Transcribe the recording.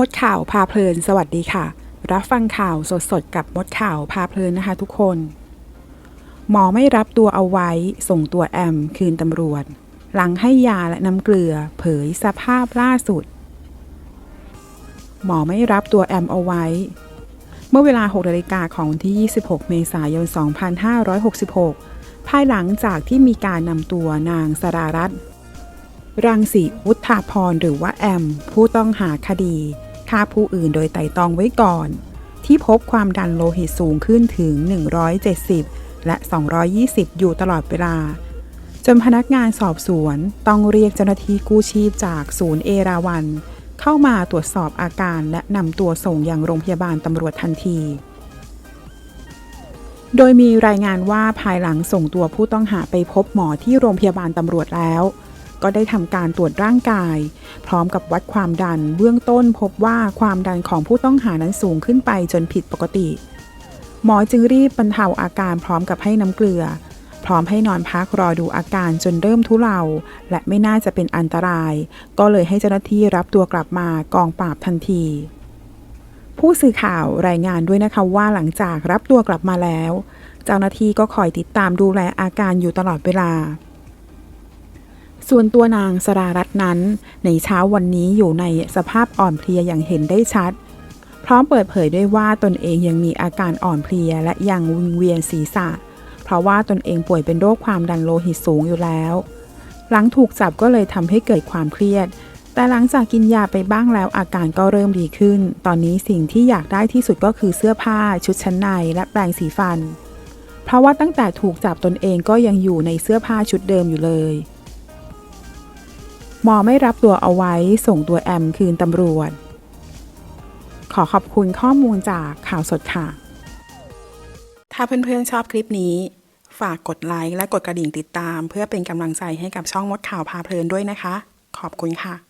มดข่าวพาเพลิน สวัสดีค่ะ รับฟังข่าวสดๆ กับมดข่าวพาเพลินนะคะทุกคน หมอไม่รับตัวเอาไว้ส่งตัวแอม คืนตำรวจ หลังให้ยาและน้ำเกลือเผยสภาพล่าสุด หมอไม่รับตัวแอมเอาไว้ เมื่อเวลา6นาฬิกาของวันที่ 26 เมษายน 2566 ภายหลังจากที่มีการนำตัวนางสรารัตน์รังสีวุฒาพรหรือว่าแอม ผู้ต้องหาคดี ฆ่าผู้อื่นโดยไต่ตองไว้ก่อน ที่พบความดันโลหิตสูงขึ้นถึง 170 และ 220 อยู่ตลอดเวลา จนพนักงานสอบสวนต้องเรียกเจ้าหน้าที่กู้ชีพจากศูนย์เอราวัน เข้ามาตรวจสอบอาการและนำตัวส่งยังโรงพยาบาลตำรวจทันทีโดยมีรายงานว่าภายหลังส่งตัวผู้ต้องหาไปพบหมอที่โรงพยาบาลตำรวจแล้ว ก็ได้ทำการตรวจร่างกาย พร้อมกับวัดความดัน เบื้องต้นพบว่าความดันของผู้ต้องหานั้นสูงขึ้นไปจนผิดปกติ หมอจึงรีบบรรเทาอาการพร้อมกับให้น้ำเกลือ พร้อมให้นอนพักรอดูอาการจนเริ่มทุเลา และไม่น่าจะเป็นอันตราย ก็เลยให้เจ้าหน้าที่รับตัวกลับมากองปราบทันทีผู้สื่อข่าวรายงานด้วยนะคะว่าหลังจากรับตัวกลับมาแล้ว เจ้าหน้าที่ก็คอยติดตามดูแลอาการอยู่ตลอดเวลา ส่วนตัวนางสรารัตน์นั้น ในเช้าวันนี้อยู่ในสภาพอ่อนเพลียอย่างเห็นได้ชัด พร้อมเปิดเผยด้วยว่าตนเองยังมีอาการอ่อนเพลียและยังวิงเวียนศีรษะ เพราะว่าตนเองป่วยเป็นโรคความดันโลหิตสูงอยู่แล้ว หลังถูกจับก็เลยทำให้เกิดความเครียด แต่หลังจากกินยาไปบ้างแล้วอาการก็เริ่มดีขึ้น ตอนนี้สิ่งที่อยากได้ที่สุดก็คือเสื้อผ้า ชุดชั้นใน และแปรงสีฟัน เพราะว่าตั้งแต่ถูกจับตนเองก็ยังอยู่ในเสื้อผ้าชุดเดิมอยู่เลย มอไม่รับตัวเอาไว้ส่งตัวแอมคืนตำรวจ ขอขอบคุณข้อมูลจากข่าวสดค่ะ ถ้าเพื่อนๆชอบคลิปนี้ ฝากกดไลค์และกดกระดิ่งติดตาม เพื่อเป็นกำลังใจให้กับช่องมดข่าวพาเพลินด้วยนะคะ ขอบคุณค่ะ